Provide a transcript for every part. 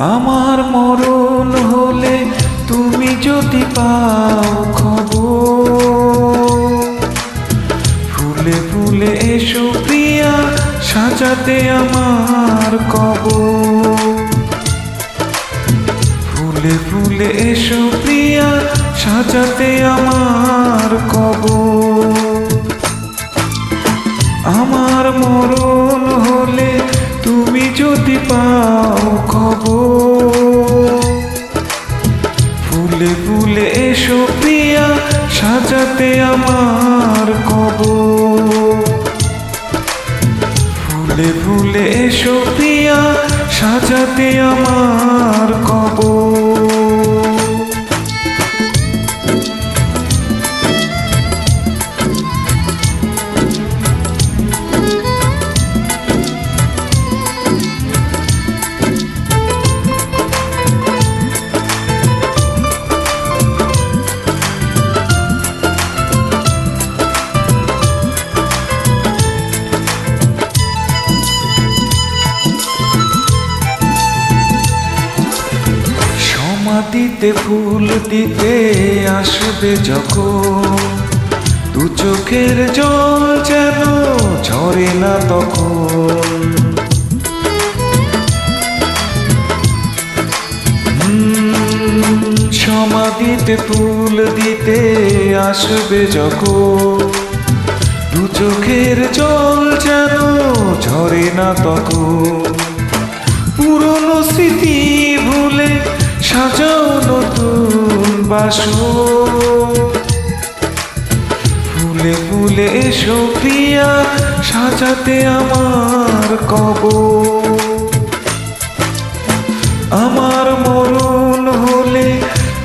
আমার মরণ হলে তুমি যদি পাও খবর। ফুলে ফুলে এসো প্রিয়া, সাজাতে আমার কবর। ফুলে ফুলে এসো প্রিয়া, সাজাতে আমার যদি পাও খবর। ফুলে ফুলে এসো প্রিয়া, সাজাতে আমার কবর ফুলে ফুলে এসো প্রিয়া, সাজাতে আমার সমাধিতে ফুল দিতে আসবে যখন, দু চোখের জল যেন ঝরে না তখন। সমাধিতে ফুল দিতে আসবে যখন, দু চোখের জল যেন ঝরে না তখন। বাসো ফুলে ফুলে এসো প্রিয়া, সাজাতে আমার কব আমার মরণ হলে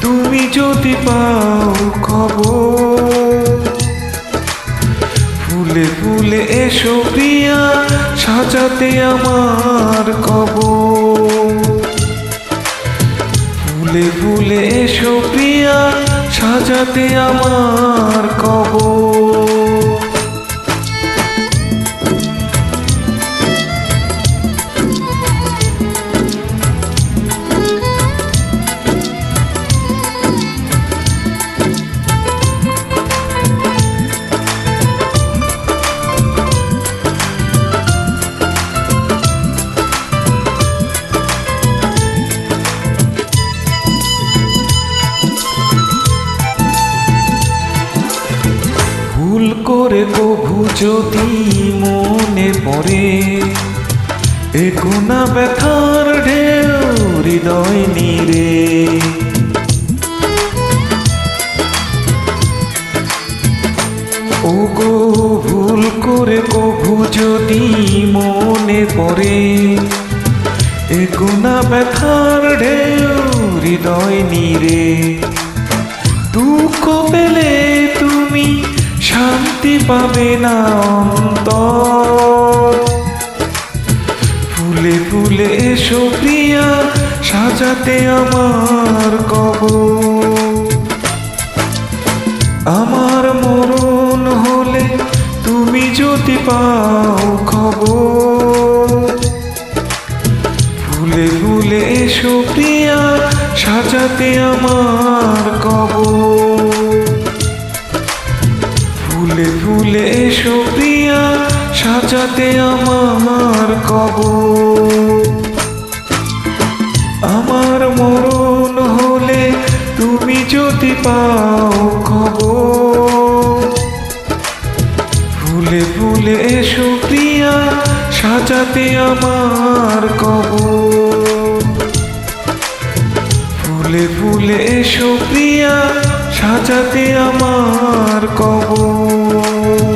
তুমি যদি পাও খবর। ফুলে ফুলে এসো প্রিয়া, সাজাতে আমার কবর। ফুলে ফুলে এসো সাজাতে আমার কবর করে কভু যদি মনে পড়ে এ কোনা ব্যথার ঢেউ হৃদয় নিরে। ও গো ভুল করে কভু যদি মনে পড়ে এ কোনা ব্যথার ঢেউ হৃদয় নিরে। দুঃখ পেলে তুমি শান্তি পাবে না অন্তর। ফুলে ফুলে এসো প্রিয়া, সাজাতে আমার কবর। আমার মরণ হলে তুমি যদি পাও খবর। ফুলে ফুলে এসো প্রিয়া, সাজাতে আমার কবর। সাজাতে আমার কবর, আমার মরণ হলে তুমি যদি পাও খবর। ফুলে ফুলে এসো প্রিয়া, সাজাতে আমার কবর। ফুলে ফুলে এসো প্রিয়া, সাজাতে আমার কবর।